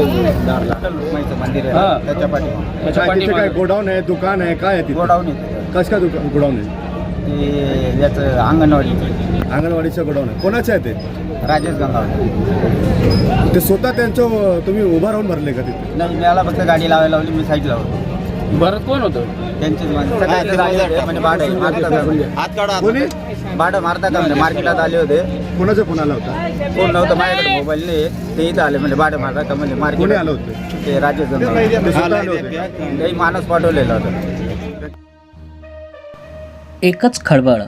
मंदिर हा. आहे त्याच्या पाठीमागे. त्याच्या काय तिथे काय. गोडाऊन आहे दुकान आहे काय आहे तिथे? गोडाऊन येते कसं काय दुकान गोडाऊन आहे? ते याचं अंगणवाडीचं अंगणवाडीचं गोडाऊन आहे. कोणाचं आहे ते? राजेश गंगावले ते स्वतः त्यांचं तुम्ही उभा राहून भरले का तिथे? नाही मला फक्त गाडी लावायला लावली मी साईडला होतो. भरत कोण होतं? त्यांचीच माणसं. होते म्हणजे भाडं मारतात का कोणी? म्हणजे भाडं मारतात का म्हणजे मार्केटात आले होते. कोणाचा फोन आला होता? कोण नव्हतं माझ्याकडे मोबाईल नाही ते इथं आले म्हणजे भाडं मारतात का म्हणजे कोणी मार्केट आलं होतं? ते राजेश गंगावले ते स्वतः आले होते. काही माणूस पाठवलेला होता. एकच खळबळ.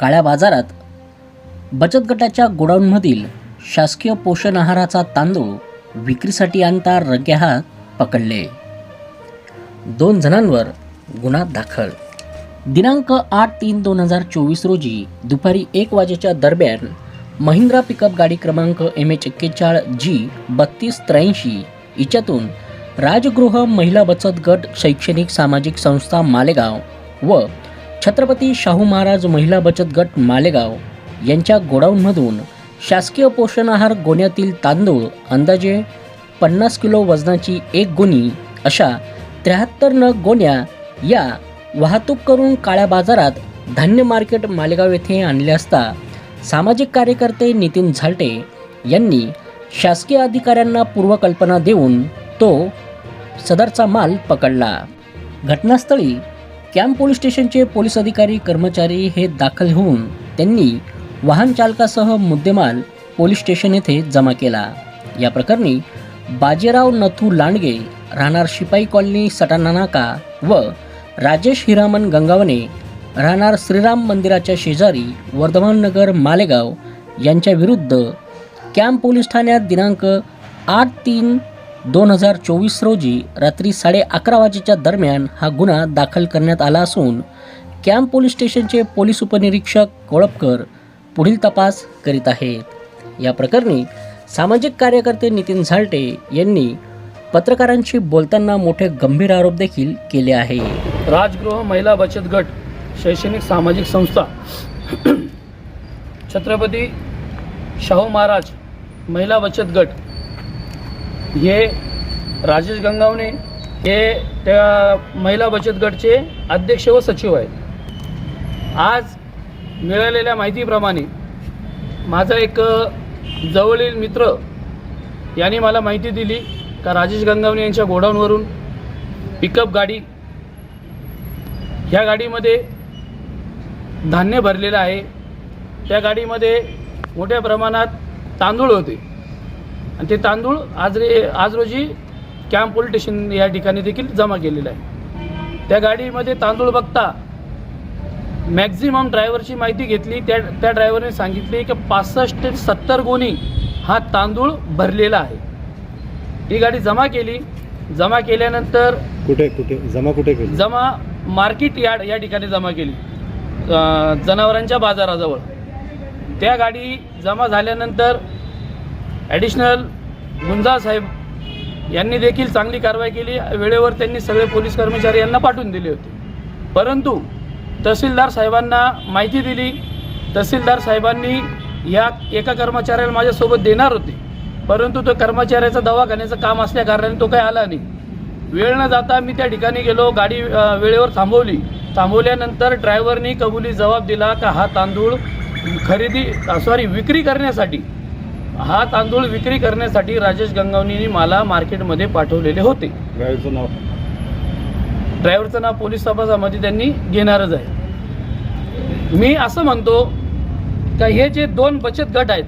काळ्या बाजारात बचत गटाच्या गोडाऊनमधील शासकीय पोषण आहाराचा तांदूळ विक्रीसाठी आणता रग्या हात पकडले. दोन जणांवर गुन्हा दाखल. दिनांक आठ तीन दोन हजार चोवीस रोजी दुपारी एक वाजेच्या दरम्यान महिंद्रा पिकअप गाडी क्रमांक एम एच एक्केचाळ जी बत्तीस त्र्याऐंशी. हिच्यातून राजगृह महिला बचत गट शैक्षणिक सामाजिक संस्था मालेगाव व छत्रपती शाहू महाराज महिला बचत गट मालेगाव यांच्या गोडाऊनमधून शासकीय पोषण आहार गोण्यातील तांदूळ अंदाजे पन्नास किलो वजनाची एक गोणी अशा त्र्याहत्तर नग गोण्या या वाहतूक करून काळ्या बाजारात धान्य मार्केट मालेगाव येथे आणले असता सामाजिक कार्यकर्ते नितीन झालटे यांनी शासकीय अधिकाऱ्यांना पूर्वकल्पना देऊन तो सदरचा माल पकडला. घटनास्थळी कॅम्प पोलीस स्टेशनचे पोलीस अधिकारी कर्मचारी हे दाखल होऊन त्यांनी वाहन चालकासह मुद्देमाल पोलीस स्टेशन येथे जमा केला. या प्रकरणी बाजीराव नथू लांडगे राहणार शिपाई कॉलनी सटाणा नाका व राजेश हिरामन गंगावने राहणार श्रीराम मंदिराच्या शेजारी वर्धमान नगर मालेगाव यांच्या विरुद्ध कॅम्प पोलीस ठाण्यात दिनांक आठ तीन दोन हजार चोवीस रोजी रात्री साडे अकरा वाजेच्या दरम्यान हा गुन्हा दाखल करण्यात आला असून कॅम्प पोलीस स्टेशनचे पोलीस उपनिरीक्षक कोळपकर पुढील तपास करीत आहेत. या प्रकरणी सामाजिक कार्यकर्ते नितीन झाल्टे यांनी पत्रकारांशी बोलताना मोठे गंभीर आरोप देखील केले आहे राजगृह महिला बचत गट शैक्षणिक सामाजिक संस्था. छत्रपती शाहू महाराज महिला बचत गट. हे राजेश गंगावणे हे त्या महिला बचत गटचे अध्यक्ष व सचिव आहेत. आज मिळालेल्या माहितीप्रमाणे माझा एक जवळील मित्र यांनी मला माहिती दिली का राजेश गंगावणे यांच्या गोडाऊनवरून पिकअप गाडी ह्या गाडीमध्ये धान्य भरलेलं आहे. त्या गाडीमध्ये मोठ्या प्रमाणात तांदूळ होते. आणि ते तांदूळ आज रे आज रोजी कॅम्प पोलीस स्टेशन या ठिकाणी देखील जमा केलेलं आहे. त्या गाडीमध्ये तांदूळ बघता मॅक्झिमम ड्रायव्हरची माहिती घेतली. त्या त्या ड्रायव्हरने सांगितले की पासष्ट ते सत्तर गोणी हा तांदूळ भरलेला आहे. ही गाडी जमा केली. जमा केल्यानंतर कुठे कुठे जमा कुठे केली? जमा मार्केट यार्ड या ठिकाणी जमा केली. जनावरांच्या बाजाराजवळ. त्या गाडी जमा झाल्यानंतर ॲडिशनल गुंजा साहेब यांनी देखील चांगली कारवाई केली. वेळेवर त्यांनी सगळे पोलीस कर्मचारी यांना पाठवून दिले होते. परंतु तहसीलदार साहेबांना माहिती दिली. तहसीलदार साहेबांनी या एका कर्मचाऱ्याला माझ्यासोबत देणार होते. परंतु तो कर्मचाऱ्याचं दवाखान्याचं काम असल्या कारणाने तो काही आला नाही. वेळ न जाता मी त्या ठिकाणी गेलो. गाडी वेळेवर थांबवली. थांबवल्यानंतर ड्रायव्हरनी कबुली जबाब दिला का हा तांदूळ खरेदी सॉरी विक्री करण्यासाठी. हा तांदूळ विक्री करण्यासाठी राजेश गंगावणींनी मला मार्केटमध्ये पाठवलेले होते. ड्रायव्हरचं नाव. ड्रायव्हरचं नाव पोलीस तपासामध्ये त्यांनी घेणारच आहे. मी असं म्हणतो का हे जे दोन बचत गट आहेत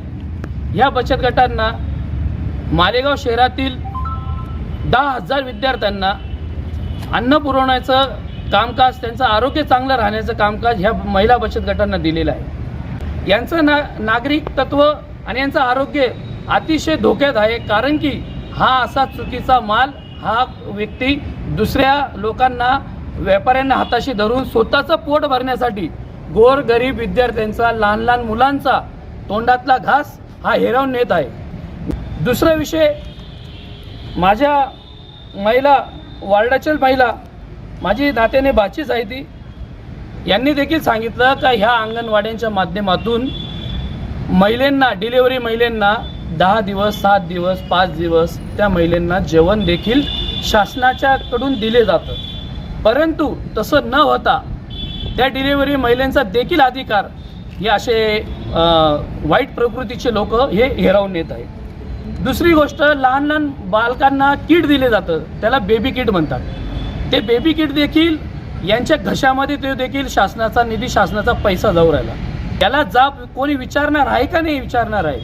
ह्या बचत गटांना मालेगाव शहरातील दहा हजार विद्यार्थ्यांना अन्न पुरवण्याचं कामकाज त्यांचं आरोग्य चांगलं राहण्याचं कामकाज ह्या महिला बचत गटांना दिलेलं आहे. यांचं ना नागरिक तत्व आणि यांचं आरोग्य अतिशय धोक्यात आहे कारण की हा असा चुकीचा माल हा व्यक्ती दुसऱ्या लोकांना व्यापाऱ्यांना हाताशी धरून स्वतःचं पोट भरण्यासाठी गोर गरीब विद्यार्थ्यांचा लहान लहान मुलांचा तोंडातला घास हा हेरावून नेत आहे. दुसरा विषय माझ्या महिला वार्डाचल महिला माझी नात्याने बाचीच आहे ती. यांनी देखील सांगितलं का ह्या अंगणवाड्यांच्या माध्यमातून महिलांना डिलेवरी महिलांना दहा दिवस सात दिवस पाच दिवस त्या महिलांना जेवण देखील शासनाच्याकडून दिले जातं. परंतु तसं न होता त्या डिलेवरी महिलांचा देखील अधिकार हे असे वाईट प्रकृतीचे लोक हे हिरावून नेत आहेत. दुसरी गोष्ट लहान लहान बालकांना किट दिले जातं. त्याला बेबी किट म्हणतात. ते बेबी किट देखील यांच्या घशामध्ये ते देखील शासनाचा निधी शासनाचा पैसा जाऊ राहिला. त्याला जाब कोणी विचारणार आहे का नाही विचारणार आहे?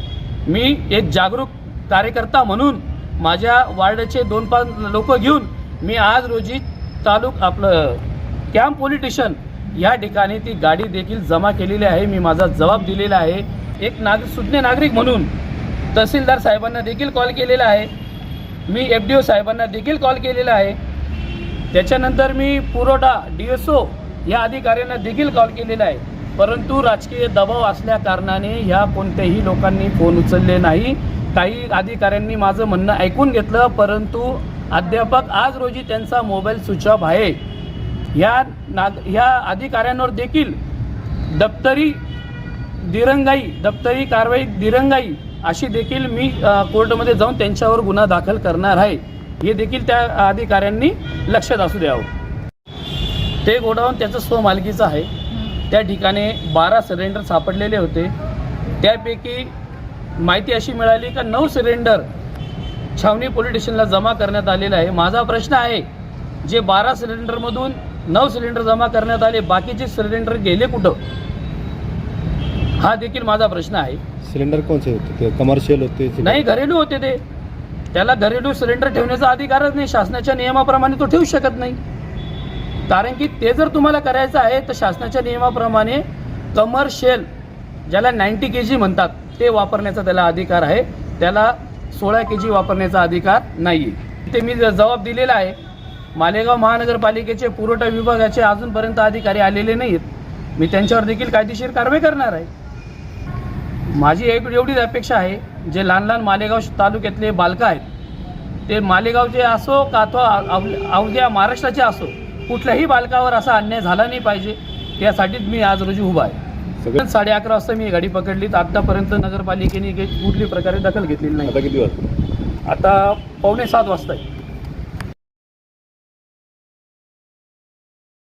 मी एक जागरूक कार्यकर्ता म्हणून माझ्या वार्डचे दोन पाच लोक घेऊन मी आज रोजी तालुक आपलं कॅम्प पोलिटिशन या ठिकाणी ती गाडी देखील जमा केलेली आहे. मी माझा जबाब दिलेला आहे. एक नाग सुज्ञ नागरिक म्हणून तहसीलदार साहेबांना देखील कॉल केलेला आहे. मी एफ डी ओ साहेबांना देखील कॉल केलेला आहे. त्याच्यानंतर मी पुरवठा डी एस ओ या अधिकाऱ्यांना देखील कॉल केलेला आहे. परंतु राजकीय दबाव असल्या कारणाने ह्या कोणत्याही लोकांनी फोन उचलले नाही. काही अधिकाऱ्यांनी माझं म्हणणं ऐकून घेतलं परंतु अध्यापक आज रोजी त्यांचा मोबाईल स्विच ऑफ आहे. या नाग ह्या अधिकाऱ्यांवर देखील दप्तरी दिरंगाई दप्तरी कारवाई दिरंगाई अशी देखील मी कोर्टमध्ये जाऊन त्यांच्यावर गुन्हा दाखल करणार आहे. हे देखील त्या अधिकाऱ्यांनी लक्षात असू द्यावं. ते गोडाऊन त्याचं स्वमालकीचं आहे. त्या ठिकाणी बारा सिलेंडर सापडलेले होते. त्यापैकी माहिती अशी मिळाली का नऊ सिलेंडर छावणी पोलीस स्टेशनला जमा करण्यात आलेला आहे. माझा प्रश्न आहे जे बारा सिलेंडरमधून नऊ सिलेंडर जमा करण्यात आले बाकीचे सिलेंडर गेले कुठं? हा देखील माझा प्रश्न आहे. सिलेंडर कोणते होते? ते कमर्शियल होते नाही घरेलू होते ते. त्याला घरेलू सिलेंडर ठेवण्याचा अधिकारच नाही. शासनाच्या नियमाप्रमाणे तो ठेवू शकत नाही. कारण की ते जर तुम्हाला करायचं आहे तर शासनाच्या नियमाप्रमाणे कमर्शियल ज्याला नाईन्टी के जी म्हणतात ते वापरण्याचा त्याला अधिकार आहे. त्याला सोळा के जी वापरण्याचा अधिकार नाही आहे ते मी ज- जबाब दिलेला आहे मालेगाव महानगरपालिकेचे पुरवठा विभागाचे अजूनपर्यंत अधिकारी आलेले नाहीत मी त्यांच्यावर देखील कायदेशीर कारवाई करणार आहे. माझी एक एवढीच अपेक्षा आहे. जे लहान लहान मालेगाव तालुक्यातले बालकं आहेत ते मालेगावचे असो का तो अव- अवघ्या महाराष्ट्राचे असो कुठल्याही बालकावर असा अन्याय झाला नाही पाहिजे त्यासाठीच मी आज रोजी उभा आहे. सगळं साडे अकरा वाजता मी गाडी पकडली तर आत्तापर्यंत नगरपालिकेने कुठली प्रकारे दखल घेतलेली नाही. आता किती वाजता? आता पावणे सात वाजता आहे